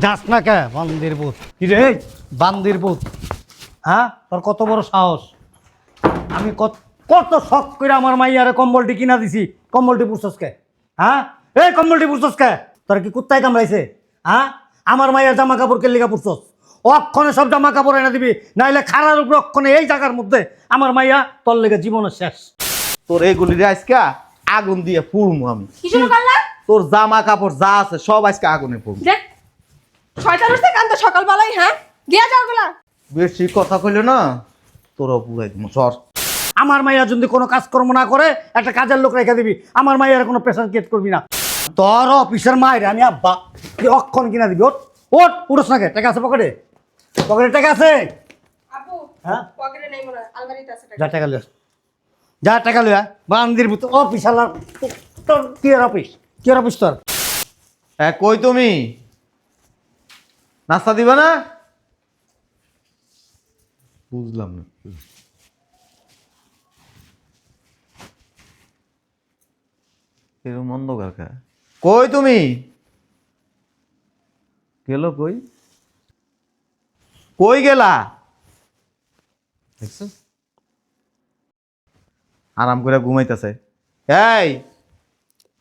যাস না কে বান্দির বুথ কি রে? বান্দির বুথ হ্যাঁ? তোর কত বড় সাহস? আমি কত কত শখ করে আমার মাইয়ারে কম্বলটি কিনা দিছি। কম্বলটি পুষছস কে? হ্যাঁ? এই কম্বলটি পুষছস কে? তোর কি কুত্তায় কামড়াইছে? হ্যাঁ? আমার মাইয়ার জামা কাপড় কে লিগা পুষছস? অক্ষণে সব জামা কাপড় এনে দিবি নাইলে খারার উপর অক্ষণে এই জায়গার মধ্যে আমার মাইয়া তোর লেগে জীবনের শেষ। তোর এইগুলি রে আজকে আগুন দিয়ে পুড়মু আমি। তোর জামা কাপড় যা আছে সব আজকে আগুনে পুড়মু। ছয়টার উঠতে কান্ত সকালবেলায় হ্যাঁ? গিয়া যাও গুলা বেশি কথা কইলে না তোরও পুরাই দিমু সর। আমার মাইয়া যদি কোনো কাজকর্ম না করে একটা কাজের লোক রেখে দিবি। আমার মাইয়ার কোনো প্রেশার ক্রিয়েট করবি না। তোর অফিসের মায়ের আমি আব্বা তুই অক্ষণ কিনা দিবি ওট ওট উঠোস না কে? টাকা আছে পকেটে? পকেটে টাকা আছে? হ্যাঁ? পকেটে নেই মনে হয় আলমারিতে আছে টাকা। যা টাকা লইয়া যা টাকা লইয়া বান্দির ভূত অফিস আলার তোর কি অফিস? কি অফিস তোর? হ্যাঁ কই তুমি? নাস্তা দিবা না? বুঝলাম না। এরকম অন্ধকার কই তুমি? গেল কই? কই গেলা? আরাম করে ঘুমাইতেছে। এই,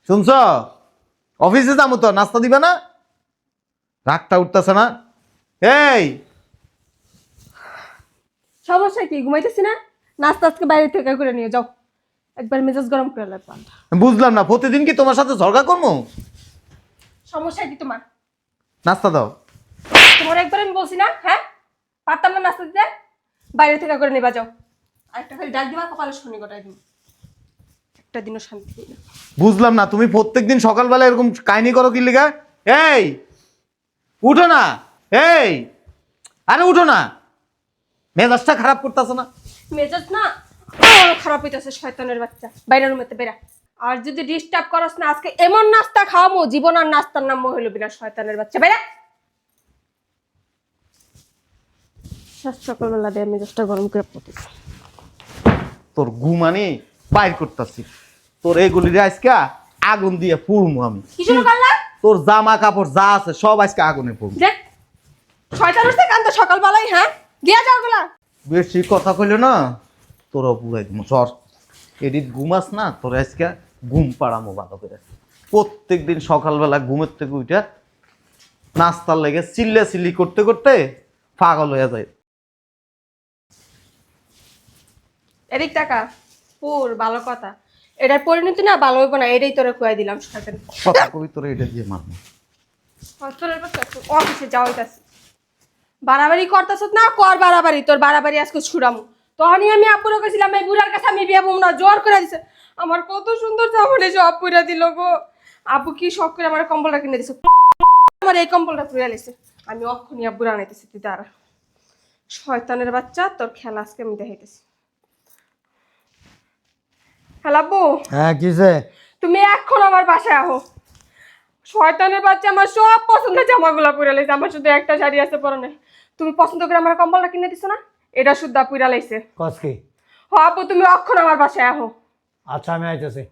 শুনছ? অফিসে যাব তো, নাস্তা দিবে না? রাগটা উঠতেছে না? এই! সমস্যা কি? ঘুমাইতেছি না? নাস্তা আজকে বাইরে থেকে করে নিয়ে যাও। একবার মেজাজ গরম করে লাগবে বুঝলাম না প্রতিদিন কি তোমার সাথে ঝগড়া করব? সমস্যা কি তোমার? নাস্তা দাও। তোমার একবার আমি বলছি না? হ্যাঁ? পারতাম না নাস্তা দিতে? বাইরে থেকে করে নিবা যাও। আরেকটা খালি ডাক দিবা কপালে শনি গোটাই দিব। একটা দিনও শান্তি বুঝলাম না তুমি প্রত্যেকদিন সকালবেলা এরকম কাহিনী করো কি লেগা? এই! উঠো না। এই আরে উঠো না। মেজাজটা খারাপ করতেছে না? মেজাজ না খারাপ হইতেছে শয়তানের বাচ্চা। বাইরের রুমেতে বেরা আর যদি ডিস্টার্ব করস না আজকে এমন নাস্তা খাওয়ামো জীবন আর নাস্তার নাম হইল বিনা শয়তানের বাচ্চা। বেরা সকালবেলা দিয়ে মেজাজটা গরম করে পড়তেছে। তোর ঘুমানি বাইর করতেছি। তোর এইগুলি রে আজকে আগুন দিয়ে পুড়মু আমি। কি শুরু তোর জামা কাপড় যা আছে সব আজকে আগুনে পুড়মু দেখ শয়তান কান্ত সকালবেলায় হ্যাঁ? গিয়া যাও গুলা বেশি কথা কইলে না তোরও পুরাই দিমু। সর এডিট ঘুমাস না তোর আজকে ঘুম পাড়ামো ভালো করে। প্রত্যেক দিন সকালবেলা ঘুমের থেকে উঠে নাস্তার লেগে চিল্লে চিল্লি করতে করতে পাগল হয়ে যায়। এদিক টাকা পুর ভালো কথা। এটার পরিণতি না ভালো হইব না এটাই তোরে খুয়াই দিলাম শয়তান কথা কবি তোর এটা দিয়ে মারবো হস্তরের পর অফিসে যাওয়া হইতাছে। বাড়াবাড়ি করতেছ না কর বাড়াবাড়ি তোর বাড়াবাড়ি আজকে ছুড়ামু। তখনই আমি আপুরে কইছিলাম এই বুড়ার কাছে আমি বিয়ে না জোর করে দিছে। আমার কত সুন্দর জামানে সব পুরা দিল গো। আপু কি শখ করে আমার কম্বলটা কিনে দিছে। আমার এই কম্বলটা পুরা লেছে আমি অক্ষণই আব্বুর আনাইতেছি তুই দাঁড়া। শয়তানের বাচ্চা তোর খেলা আজকে আমি দেখাইতেছি। হ্যালো হ্যাঁ কিসে তুমি এখন আমার বাসায় আহো। শয়তানের বাচ্চা আমার সব পছন্দের জামাগুলো পুরা লাইছে। আমার শুধু একটা শাড়ি আছে পরনে। তুমি পছন্দ করে আমার কম্বলটা কিনে দিছো না? এটা শুদ্ধ পুরা লাইছে। কস কি? হ আপু তুমি অক্ষণ আমার বাসায় আহো। আচ্ছা আমি আইতেছি।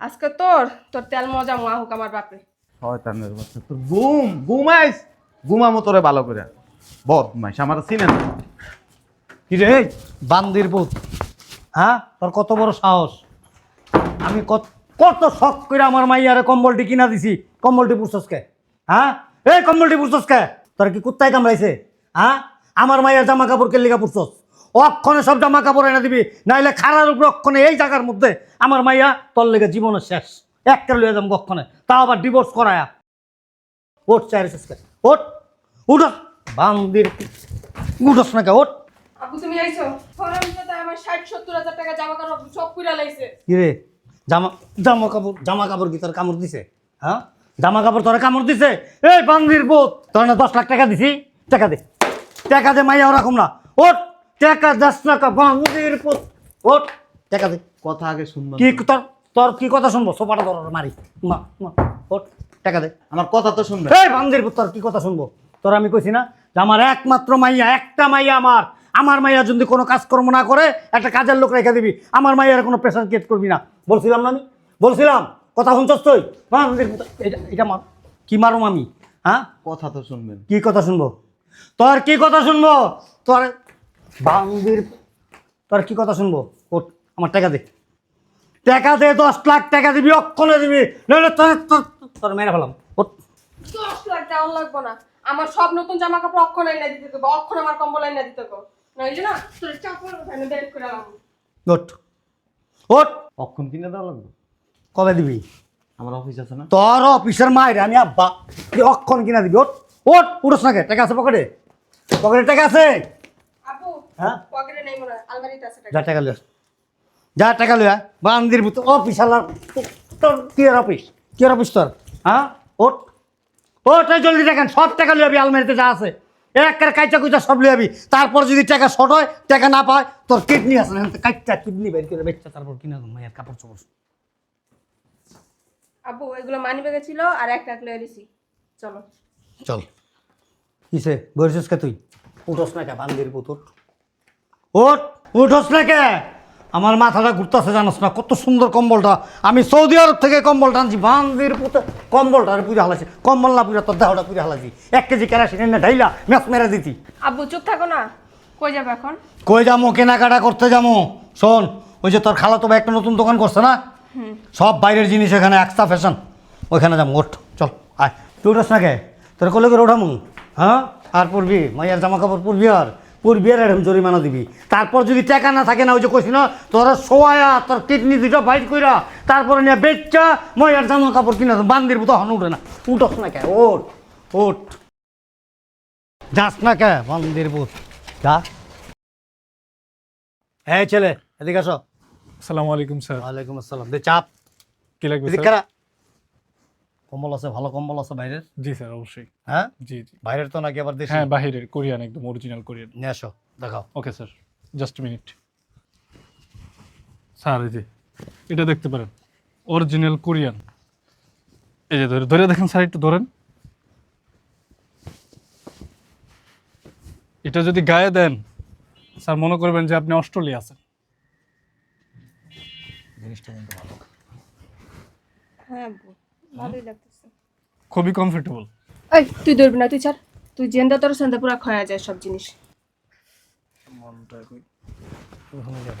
আজকে তোর তোর তেল মজা মা হোক আমার বাপে। শয়তানের বাচ্চা তোর ঘুম ঘুমাইস? ঘুমামো তোরে ভালো করে বদমাইশ আমার চিনে না। রে? বান্দির বুথ হ্যাঁ? তোর কত বড় সাহস? আমি কত কত শখ করে আমার মাইয়ারে কম্বলটি কিনা দিছি। কম্বলটি পুষছস কে? হ্যাঁ? এই, কম্বলটি পুষছস কে? তোর কি কুত্তায় কামড়াইছে? হ্যাঁ? আমার মাইয়ার জামা কাপড় কে লিগা পুষছস অক্ষণে সব জামা কাপড় এনে দিবি, নাইলে খারার উপর অক্ষণে এই জায়গার মধ্যে আমার মাইয়া তোর লেগে জীবনের শেষ। একটা লইয়া যাম অক্ষণে তাও আবার ডিভোর্স করায়া। ওট চাই ওট উঠস। বান্দির উঠস না কে? ওট আপু তুমি আইছো? আমার ষাট সত্তর হাজার টাকা জামা কাপড় সব পুরা লাইছে। কিরে? জামা জামা কাপড় জামা কাপড় কি তোর কামড় দিছে? হ্যাঁ? জামা কাপড় তোরা কামড় দিছে? এই বান্দির বোধ তোর না দশ লাখ টাকা দিছি? টাকা দে। টাকা দে মাইয়া ওরকম না ওট টাকা দশ টাকা বান্দির পোত ওট টাকা দে। কথা আগে শুনব কি তোর তোর কি কথা শুনব? সোপাটা তোর মারি। মা মা ওট টাকা দে। আমার কথা তো শুনবে। এই বান্দির পুত, তোর কি কথা শুনব? তোর আমি কইছি না যে আমার একমাত্র মাইয়া একটা মাইয়া আমার। আমার মাইয়া যদি কোনো কাজকর্ম না করে একটা কাজের লোক রেখে দিবি। আমার মাইয়ার কোনো প্রেশার ক্রিয়েট করবি না। বলছিলাম না আমি? বলছিলাম? কথা শুনছস তুই? এটা এটা মার কি মারুম আমি? হ্যাঁ? কথা তো শুনবেন। কি কথা শুনব? তোর কি কথা শুনব? তোর বান্দির তোর কি কথা শুনব? ওঠ আমার টাকা দে। টাকা দে দশ লাখ টাকা দিবি অক্ষণে দিবি। নইলে তোর তোর মেরে ফেলাম। ওঠ। দশ লাখ দেওয়ার লাগবো না। আমার সব নতুন জামা কাপড় অক্ষণ এনে দিতে গো অক্ষণ আমার কম্বল এনে দিতে গো অক্ষণ কিনে দেওয়া লাগবে? কবে দিবি? আমার অফিস আছে না। তোর অফিসের মায়ের আমি আব্বা। তুই অক্ষণ কিনা দিবি ওঠ। ওঠ উঠোস না কে টাকা আছে পকেটে? পকেটে টাকা আছে? আপু হ্যাঁ? পকেটে নেই আলমারিতে আছে টাকা যা টাকা। লইয়া। যা টাকা লইয়া বান্দির ভিতর অফিস আলার তোর কি আর অফিস? কি আর অফিস তোর? হ্যাঁ? ওঠ। এই জলদি দেখেন সব টাকা লইয়াবি আলমারিতে যা আছে। এক কাইটা কুচা সব লইয়াবি তারপর যদি টাকা শর্ট হয় টাকা না পায় তোর কিডনি আছে না? কাইচা কিডনি বের করে বেচতে তারপর কিনা মায়ের কাপড় চোপড়। আব্বু এগুলো মানি ব্যাগে ছিল আর একটা লই লয়ে দিছি। চলো। চল। কিসে? বসেছিস কে তুই? উঠোস না কে বান্দির পুতুর ওঠ উঠোস না কে? আমার মাথাটা ঘুরতেছে জানোস না? কত সুন্দর কম্বলটা। আমি সৌদি আরব থেকে কম্বলটা আনছি। বান্দির পুতে কম্বলটা আর পুজো হালাইছি। কম্বল না পুজো তোর দেহটা পুজো হালাইছি। এক কেজি কেরাসিন এনে ঢাইলা ম্যাচ মেরে দিতি। আব্বু চুপ থাকো না। কই যাবে এখন? কই যাব কেনাকাটা করতে যাব শোন ওই যে তোর খালা তো একটা নতুন দোকান করছে না? সব বাইরের জিনিস এখানে এক্সট্রা ফ্যাশন ওইখানে যাব ওঠ চল আয়। তুই উঠোস না কে? তোর কলে করে ওঠামু হ্যাঁ? আর পরবি মাইয়ার জামা কাপড় পরবি আর। পরবি আর এরকম জরিমানা দিবি। তারপর যদি টাকা না থাকে না ওই যে কইছি না তোর সোয়া তোর কিডনি দুটো বাইট কইরা তারপরে নিয়ে বেচা মাইয়ার জামা কাপড় কিনা বান্দির মতো হন উঠে না। উঠোস না কে? ওঠ ওঠ। যাস না কে বান্দির বুথ যা। হ্যাঁ ছেলে এদিকে আসো। আসসালামু আলাইকুম স্যার। ওয়ালাইকুম আসসালাম। দে চাপ। কি লাগবে স্যার? কারা? কম্বল আছে ভালো কম্বল আছে বাইরের? জি স্যার অবশ্যই। হ্যাঁ? জি জি। বাইরের তো নাকি আবার দেশি? হ্যাঁ বাহিরের কোরিয়ান একদম অরিজিনাল কোরিয়ান। নিয়ে আসো দেখাও। Okay sir just minute sir এই যে এটা দেখতে পারেন অরিজিনাল কোরিয়ান। এই যে ধরে ধরে দেখেন স্যার একটু ধরেন। এটা যদি গায়ে দেন স্যার মনে করবেন যে আপনি অস্ট্রেলিয়া আছেন। জিনিসটা কিন্তু ভালো হ্যাঁ ভালোই লাগতেছে খুবই কমফোর্টেবল এই তুই ধরবি না তুই ছাড়। তুই জেন্দা তোর সন্ধ্যা পুরা খয়া যায় সব জিনিস। ওখানে যাব।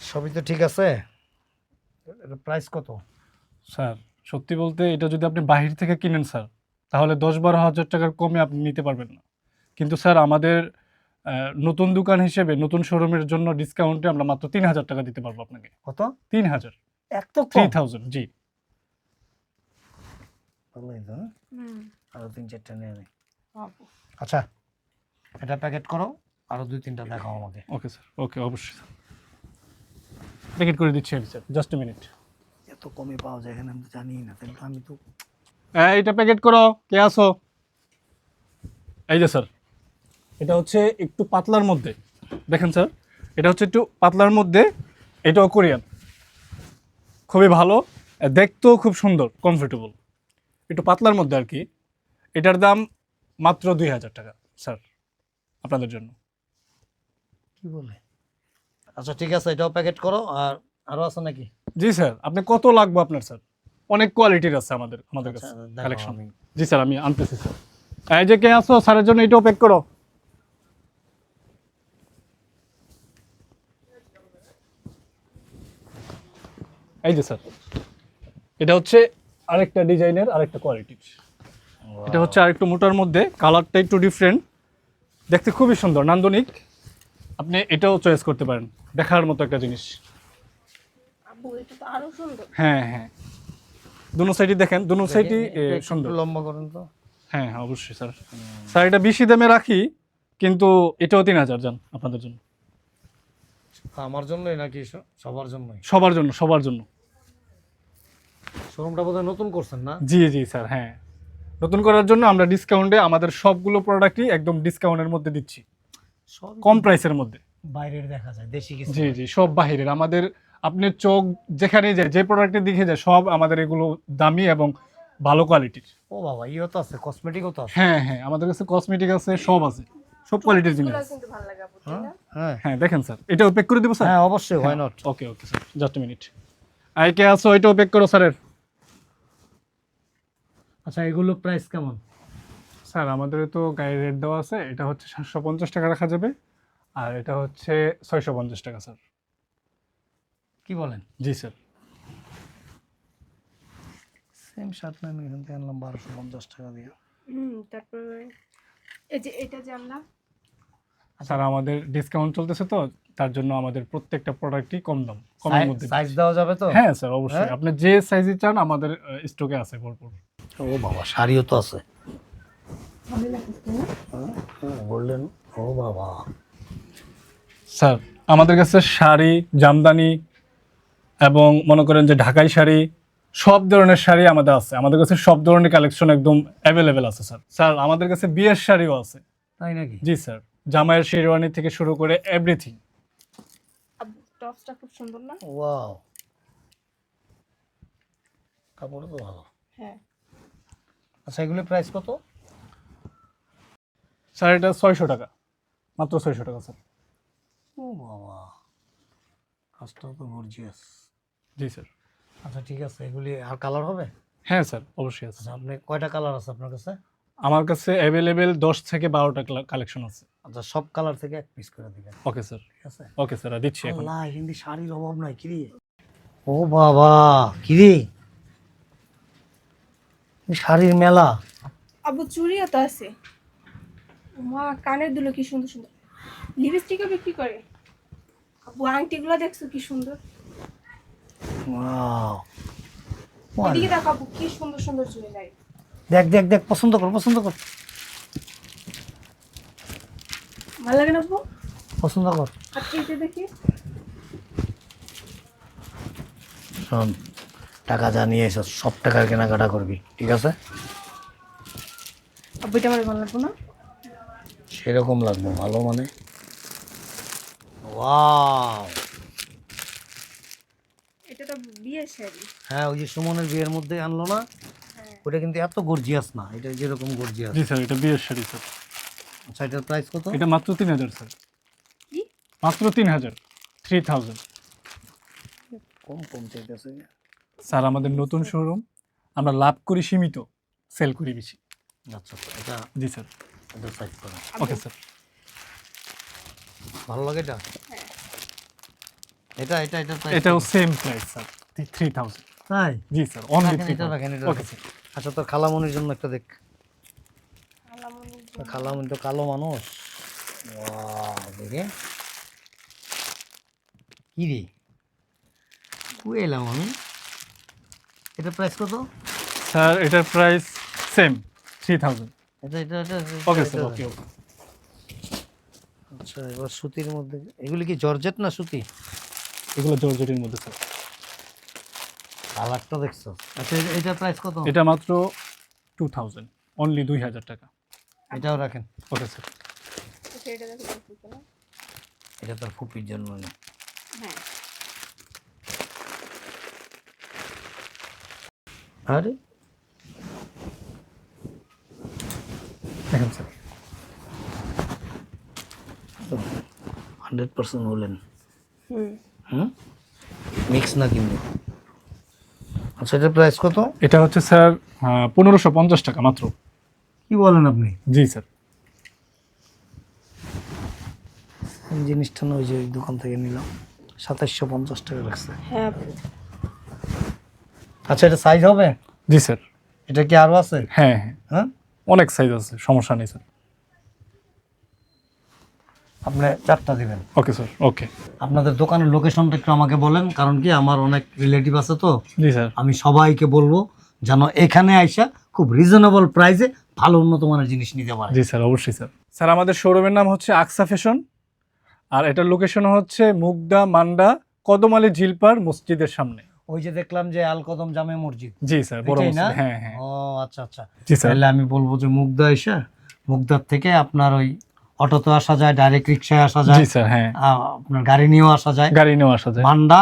সবই তো ঠিক আছে? এটা প্রাইস কত? স্যার সত্যি বলতে এটা যদি আপনি বাহির থেকে কিনেন স্যার তাহলে দশ বারো হাজার টাকার কমে আপনি নিতে পারবেন না। কিন্তু স্যার আমাদের নতুন দোকান হিসেবে নতুন শোরুমের জন্য ডিসকাউন্টে আমরা মাত্র তিন হাজার টাকা দিতে পারব আপনাকে। কত? তিন হাজার। এক তো থ্রি কম থাউজেন্ড জি। ভালোই তো, হ্যাঁ? আরও তিন চারটা নিয়ে নে। আচ্ছা এটা প্যাকেট করো আরও দুই তিনটা দেখাও আমাকে। ওকে স্যার ওকে অবশ্যই স্যার প্যাকেট করে দিচ্ছি আমি স্যার জাস্ট মিনিট এত কমে পাওয়া যায় এখানে আমি তো জানি না তাহলে তো আমি তো এইটা প্যাকেট করো কে আসো এই যে স্যার এটা হচ্ছে একটু পাতলার মধ্যে। দেখেন স্যার এটা হচ্ছে একটু পাতলার মধ্যে এটাও কোরিয়ান। খুবই ভালো দেখতেও খুব সুন্দর কমফোর্টেবল একটু পাতলার মধ্যে আর কি। এটার দাম মাত্র দুই হাজার টাকা স্যার আপনাদের জন্য। কি বলে? আচ্ছা ঠিক আছে এটাও প্যাকেট করো আর আরও আছে নাকি? জি স্যার আপনি কত লাগবে আপনার স্যার? অনেক কোয়ালিটির আছে আমাদের আমাদের কাছে আচ্ছা, দেখাও কালেকশন আমি। জি স্যার আমি আনতেছি স্যার। এই যে কে আসো স্যারের জন্য এটাও প্যাক করো। এই যে স্যার এটা হচ্ছে আরেকটা ডিজাইনের আরেকটা কোয়ালিটির এটা হচ্ছে আরেকটু মোটার মধ্যে কালারটা একটু ডিফারেন্ট দেখতে খুবই সুন্দর নান্দনিক। আপনি এটাও চয়েস করতে পারেন দেখার মতো একটা জিনিস। আব্বু এটা তো আরও সুন্দর। হ্যাঁ হ্যাঁ। দুনো সাইডই দেখেন দুনো সাইডই সুন্দর। লম্বা করুন তো। হ্যাঁ হ্যাঁ অবশ্যই স্যার। স্যার এটা বেশি দামে রাখি কিন্তু এটাও তিন হাজার যান আপনাদের জন্য। আমার জন্যই নাকি সবার জন্যই? সবার জন্য সবার জন্য। শোরুমটা বোধহয় নতুন করছেন না? জি জি স্যার হ্যাঁ। নতুন করার জন্য আমরা ডিসকাউন্টে আমাদের সবগুলো প্রোডাক্টই একদম ডিসকাউন্টের মধ্যে দিচ্ছি। সব কম প্রাইসের মধ্যে। বাইরের দেখা যায় দেশি কিছু জি জি সব বাহিরের আমাদের আপনার চোখ যেখানেই যায় যে প্রোডাক্টের দিকে যায় সব আমাদের এগুলো দামি এবং ভালো কোয়ালিটির ও বাবা ইও তো আছে কসমেটিকও তো আছে। হ্যাঁ হ্যাঁ আমাদের কাছে কসমেটিক আছে সব আছে। সব কোয়ালিটির জিনিস আছে। কিন্তু ভালো লাগে আপু হ্যাঁ হ্যাঁ। দেখেন স্যার এটাও প্যাক করে দেবো স্যার? হ্যাঁ অবশ্যই why not okay okay sir just minute I কে আসো এটাও প্যাক করো স্যারের। আচ্ছা এগুলো প্রাইস কেমন? স্যার আমাদের তো গাড়ির রেট দেওয়া আছে এটা হচ্ছে সাতশো পঞ্চাশ টাকা রাখা যাবে আর এটা হচ্ছে ছয়শো পঞ্চাশ টাকা স্যার। কি বলেন? জি স্যার। সেম শার্ট আমি এখান থেকে আনলাম বারোশো পঞ্চাশ টাকা দিয়ে। হুম তারপরে এই যে এটা জানলা স্যার আমাদের ডিসকাউন্ট চলতেছে তো তার জন্য আমাদের প্রত্যেকটা প্রোডাক্টই কম দাম কমের মধ্যে। সাইজ দেওয়া যাবে তো? হ্যাঁ স্যার অবশ্যই। হ্যাঁ? আপনি যে সাইজে চান আমাদের স্টকে আছে ভরপুর। ও বাবা শাড়িও তো আছে? বললেন ও বাবা। স্যার আমাদের কাছে শাড়ি জামদানি এবং মনে করেন যে ঢাকাই শাড়ি সব ধরনের শাড়ি আমাদের আছে। আমাদের কাছে সব ধরনের কালেকশন একদম অ্যাভেলেবেল আছে স্যার। স্যার আমাদের কাছে বিয়ের শাড়িও আছে। তাই নাকি? জি স্যার। জামাইয়ের শেরওয়ানি থেকে শুরু করে এভরিথিং টপসটা খুব সুন্দর না? ওয়াও। কাপড় তো ভালো। হ্যাঁ। আচ্ছা এগুলো প্রাইস কত? স্যার এটা ছয়শো টাকা। মাত্র ছয়শো টাকা স্যার। ও বাবা কাজটাও তো গর্জিয়াস জি স্যার। আচ্ছা ঠিক আছে এগুলি আর কালার হবে? হ্যাঁ স্যার অবশ্যই আছে। আচ্ছা আপনি কয়টা কালার আছে আপনার কাছে? আমার কাছে অ্যাভেলেবেল দশ থেকে বারোটা কালেকশন আছে। আচ্ছা সব কালার থেকে এক পিস করে দিবেন। ওকে স্যার ঠিক আছে? ওকে স্যার দিচ্ছি এখন। আল্লাহ হিন্দি শাড়ির অভাব নাই কিরে? ও বাবা কিরে? শাড়ির মেলা। আব্বু চুড়িও তো আছে। মা কানের দুলো কি সুন্দর সুন্দর। লিপস্টিকও বিক্রি করে। আব্বু আংটিগুলো দেখছ কি সুন্দর? ওয়াও। এদিকে দেখো আব্বু কি সুন্দর সুন্দর চুড়ি জুয়েলারি দেখ দেখ দেখ পছন্দ কর পছন্দ কর। ভালো লাগে না আব্বু পছন্দ কর। এইটা দেখি। শোন টাকা যা নিয়ে এসো সব টাকার কেনাকাটা করবি ঠিক আছে? আব্বু আমার ভালো লাগবে না? সেরকম লাগবে ভালো মানে? ওয়াও! এটা তো বিয়ের শাড়ি। হ্যাঁ ওই যে সুমনের বিয়ের মধ্যে আনলো না? হ্যাঁ। ওটা কিন্তু এত গর্জিয়াস না এটা যেরকম গর্জিয়াস জি স্যার এটা বিয়ের শাড়ি স্যার। আচ্ছা এটার প্রাইস কত? এটা মাত্র তিন হাজার স্যার। মাত্র তিন হাজার থ্রি থাউজেন্ড কম কম চাইতেছে। স্যার আমাদের নতুন শোরুম আমরা লাভ করি সীমিত সেল করি বেশি। আচ্ছা আচ্ছা, এটা জি স্যার। এটা সাইজ করো ওকে স্যার। ভালো লাগে এটা? হ্যাঁ। এটা এটা এটা এটাও same price sir. Three thousand তাই? জি স্যার অনলি থ্রি এটা রাখেন, এটা ওকে স্যার। আচ্ছা তোর খালামনির জন্য একটা দেখ। খালামনি তো কালো মানুষ। দেখে। কি রে? কুয়ে এলাম আমি? এটা প্রাইস কত? স্যার এটার প্রাইস সেম থ্রি থাউজেন্ড এটা এটা এটা ওকে স্যার ওকে ওকে আচ্ছা এবার সুতির মধ্যে এগুলি কি জর্জেট না সুতি? এগুলো জর্জেটের মধ্যে স্যার কালারটা দেখছ? আচ্ছা এটা- প্রাইস কত? এটা মাত্র টু থাউজেন্ড অনলি দুই হাজার টাকা। এটাও রাখেন। ওকে স্যার আচ্ছা, এটা তোর ফুপির জন্য না হ্যাঁ। আরে। দেখেন স্যার। হান্ড্রেড পার্সেন্ট বলেন। হুম। হুম? মিক্স না কিন্তু আচ্ছা এটার প্রাইস কত? এটা হচ্ছে স্যার পনেরোশো পঞ্চাশ টাকা মাত্র। কি বলেন আপনি? জি স্যার। এই জিনিসটা না ওই যে ওই দোকান থেকে নিলাম। সাতাইশশো পঞ্চাশ টাকা লাগছে। হ্যাঁ। আচ্ছা এটা সাইজ হবে? জি স্যার। এটা কি আরও আছে? হ্যাঁ হ্যাঁ। হ্যাঁ? অনেক সাইজ আছে সমস্যা নেই স্যার। আপনি চারটা দিবেন। Okay sir okay. আপনাদের দোকানের লোকেশনটা একটু আমাকে বলেন কারণ কি আমার অনেক রিলেটিভ আছে তো। জি স্যার। আমি সবাইকে বলব যেন এখানে আইসা খুব রিজনেবল প্রাইসে ভালো উন্নত মানের জিনিস নিতে পারে। জি স্যার অবশ্যই স্যার। স্যার আমাদের শোরুমের নাম হচ্ছে আকসা ফ্যাশন আর এটার লোকেশন হচ্ছে মুগদা মান্ডা কদমালি ঝিলপার মসজিদের সামনে। ওই যে দেখলাম যে আল কদম জামে মসজিদ। জি স্যার বড় মসজিদ হ্যাঁ হ্যাঁ। ও আচ্ছা আচ্ছা। জি স্যার। তাহলে আমি বলব যে মুগদা এসে মুগদার থেকে আপনার ওই অটো অটোতে আসা যায় ডাইরেক্ট রিক্সায় আসা যায়। জি স্যার হ্যাঁ। আপনার গাড়ি নিয়েও আসা যায়। গাড়ি নিয়েও আসা যায়। মান্ডা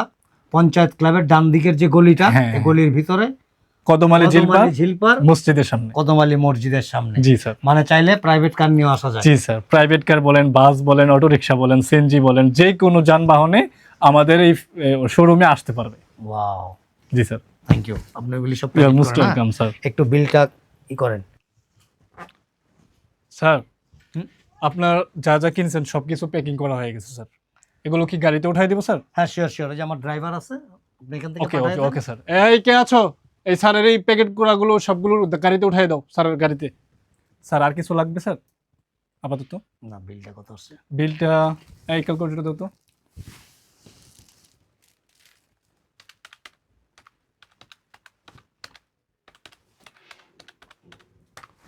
পঞ্চায়েত ক্লাবের ডান দিকের যে গলিটা হ্যাঁ, এই হ্যাঁ। গলির ভিতরে কদমালি কদমালি ঝিলপার মসজিদের সামনে। কদমালি মসজিদের সামনে। জি স্যার। মানে চাইলে প্রাইভেট কার নিয়ে আসা যায়। জি স্যার প্রাইভেট কার বলেন বাস বলেন অটো রিক্সা বলেন সিএনজি বলেন যে কোনো যানবাহনে আমাদের এই শোরুমে আসতে পারবে। Wow G sir. Thank you আপনি ওগুলি সব ইউ আর মোস্ট করেন? Welcome sir. একটু বিলটা ই করেন। স্যার আপনার যা যা কিনছেন সব কিছু প্যাকিং করা হয়ে গেছে স্যার। এগুলো কি গাড়িতে উঠাই দিব স্যার? হ্যাঁ শিওর শিওর যে আমার ড্রাইভার আছে আপনি এখান থেকে ওকে ওকে ওকে স্যার। এই কে আছো? এই স্যারের এই প্যাকেটগুলো সবগুলো গাড়িতে উঠাই দাও স্যারের গাড়িতে। স্যার আর কিছু লাগবে স্যার? আপাতত। না বিলটা কত হচ্ছে? বিলটা এই ক্যালকুলেটর দাও তো।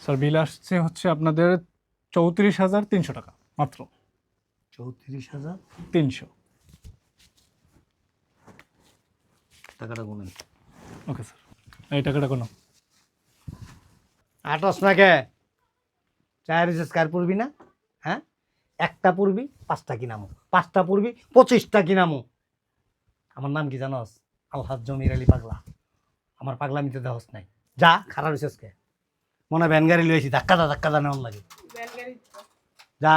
স্যার বিল আসছে হচ্ছে আপনাদের চৌত্রিশ হাজার তিনশো টাকা মাত্র। চৌত্রিশ হাজার? তিনশো। টাকাটা গুনেন। Okay sir. এই টাকাটা কোনো আটস না কে চার স্কার পড়বি না? হ্যাঁ? একটা পড়বি পাঁচটা কিনামো পাঁচটা পড়বি পঁচিশটা কিনামো আমার নাম কি জানস? আলহাজ জমির আলী পাগলা। আমার পাগলামিতে দেহস নাই। যা খারাপ হয়েছিস কে মনে ভ্যান গাড়ি লইছি ধাক্কা দা ধাক্কা দা নেওয়ার লাগে। যা।